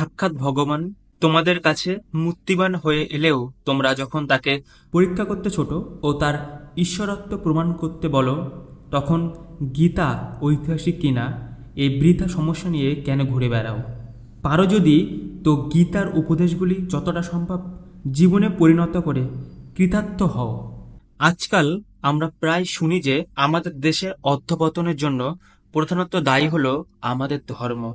সাক্ষাৎ ভগবান তোমাদের কাছে মূর্তিবান হয়ে এলেও তোমরা যখন তাকে পরীক্ষা করতে ছোট ও তার ঈশ্বরত্ব প্রমাণ করতে বলো, তখন গীতা ঐতিহাসিক কিনা এই বৃথা সমস্যা নিয়ে কেন ঘুরে বেড়াও? পারো যদি তো গীতার উপদেশগুলি যতটা সম্ভব জীবনে পরিণত করে কৃতার্থ হও। আজকাল আমরা প্রায় শুনি যে আমাদের দেশে অর্থপতনের জন্য প্রধানত দায়ী হলো আমাদের ধর্ম।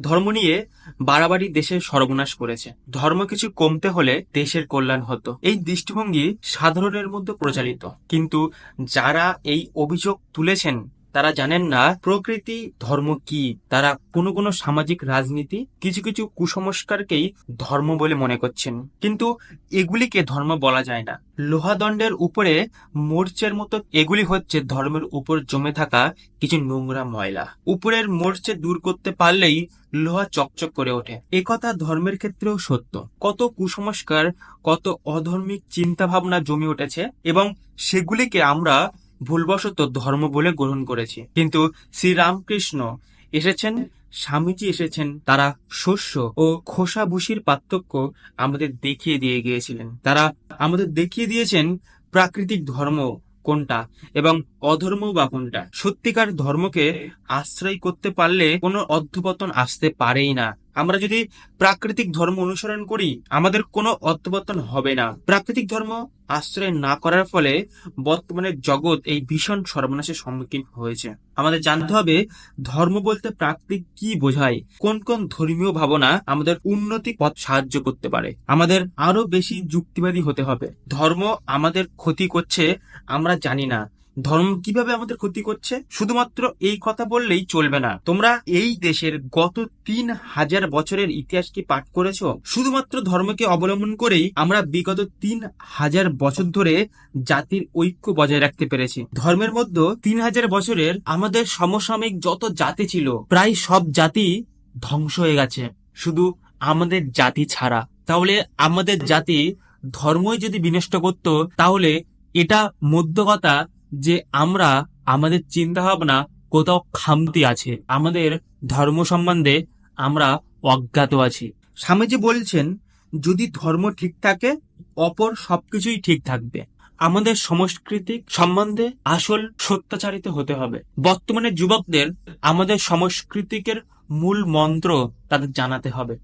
ধর্ম নিয়ে বাড়াবাড়ি দেশের সর্বনাশ করেছে। ধর্ম কিছু কমতে হলে দেশের কল্যাণ হতো। এই দৃষ্টিভঙ্গি সাধারণের মধ্যে প্রচারিত। কিন্তু যারা এই অভিযোগ তুলেছেন তারা জানেন না প্রকৃতি, ধর্ম কি। তারা কোনো কোনো সামাজিক রাজনীতি, কিছু কিছু কুসংস্কারকেই ধর্ম বলে মনে করছেন। কিন্তু এগুলিকে ধর্ম বলা যায় না। লোহাদণ্ডের উপরে মোর্চের মতো এগুলি হচ্ছে ধর্মের উপর জমে থাকা কিছু নোংরা ময়লা। উপরের মোর্চে দূর করতে পারলেই লোহা চকচক করে ওঠে। একথা ধর্মের ক্ষেত্রেও সত্য। কত কুসংস্কার, কত অধর্মিক চিন্তা ভাবনা জমে উঠেছে এবং সেগুলিকে আমরা ভুলবশত ধর্ম বলে গ্রহণ করেছি। কিন্তু শ্রীরামকৃষ্ণ এসেছেন, স্বামীজি এসেছেন, তারা শস্য ও খোসা ভুসির পার্থক্য আমাদের দেখিয়ে দিয়ে গিয়েছিলেন। তারা আমাদের দেখিয়ে দিয়েছেন প্রাকৃতিক ধর্ম কোনটা এবং অধর্ম বা কোনটা? সত্যিকার ধর্মকে আশ্রয় করতে পারলে কোনো অধ্যপতন আসতে পারেই না। আমরা যদি প্রাকৃতিক ধর্ম অনুসরণ করি, আমাদের কোনো অধ্যপতন হবে না। প্রাকৃতিক ধর্ম আশ্রয় না করার ফলে বর্তমানে জগৎ এই ভীষণ সর্বনাশের সম্মুখীন হয়েছে। আমাদের জানতে হবে, ধর্ম বলতে প্রাকৃতিক কি বোঝায়? কোন কোন ধর্মীয় ভাবনা আমাদের উন্নতি পথ সাহায্য করতে পারে? আমাদের আরও বেশি যুক্তিবাদী হতে হবে। ধর্ম আমাদের ক্ষতি করছে, আমরা জানি না। ধর্ম কীভাবে আমাদের ক্ষতি করছে? শুধুমাত্র এই কথা বললেই চলবে না। তোমরা এই দেশের গত তিন হাজার বছরের ইতিহাস কি পাঠ করেছ? শুধুমাত্র ধর্মকে অবলম্বন করেই আমরা বিগত তিন হাজার বছর ধরে জাতির ঐক্য বজায় রাখতে পেরেছি। ধর্মের মধ্যে তিন হাজার বছরের আমাদের সমসাময়িক যত জাতি ছিল, প্রায় সব জাতি ধ্বংস হয়ে গেছে। শুধু আমাদের জাতি ছাড়া। তাহলে আমাদের জাতি ধর্মই যদি বিনষ্ট করত, তাহলে এটা মধ্য কথা যে আমরা আমাদের চিন্তা ভাবনা কোথাও খামতি আছে। আমাদের ধর্ম সম্বন্ধে আমরা অজ্ঞাত আছি। স্বামীজি বলছেন, যদি ধর্ম ঠিক থাকে, অপর সবকিছুই ঠিক থাকবে। আমাদের সংস্কৃতিক সম্বন্ধে আসল সত্যাচারিত হতে হবে। বর্তমানে যুবকদের আমাদের সংস্কৃতিকের মূল মন্ত্র তাদের জানাতে হবে।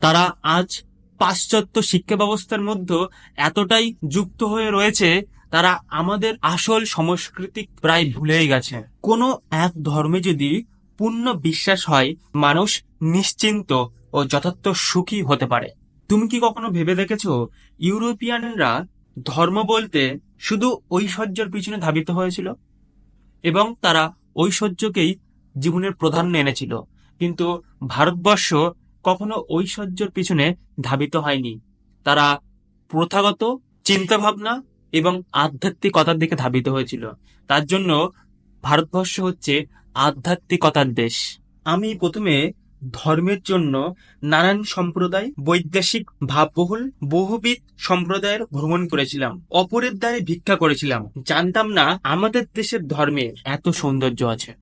তারা আজ পাশ্চাত্য শিক্ষা ব্যবস্থার মধ্যে এতটাই যুক্ত হয়ে রয়েছে তারা আমাদের আসল সংস্কৃতি প্রায় ভুলেই গেছে। কোনো এক ধর্মে যদি পূর্ণ বিশ্বাস হয়, মানুষ নিশ্চিন্ত ও যথার্থ সুখী হতে পারে। তুমি কি কখনো ভেবে দেখেছ, ইউরোপিয়ানরা ধর্ম বলতে শুধু ঐশ্বর্যের পিছনে ধাবিত হয়েছিল? এবং তারা ঐশ্বর্যকেই জীবনের প্রাধান্য এনেছিল। কিন্তু ভারতবর্ষ কখনো ঐশ্বর্যের পিছনে ধাবিত হয়নি। তারা প্রথাগত চিন্তাভাবনা এবং আধ্যাত্মিকতার দিকে ধাবিত হয়েছিল। তার জন্য ভারতবর্ষ হচ্ছে আধ্যাত্মিকতার দেশ। আমি প্রথমে ধর্মের জন্য নানান সম্প্রদায় বৈদেশিক ভাববহুল, বহুবিধ সম্প্রদায়ের ভ্রমণ করেছিলাম। অপরের দ্বারে ভিক্ষা করেছিলাম। জানতাম না আমাদের দেশের ধর্মের এত সৌন্দর্য আছে।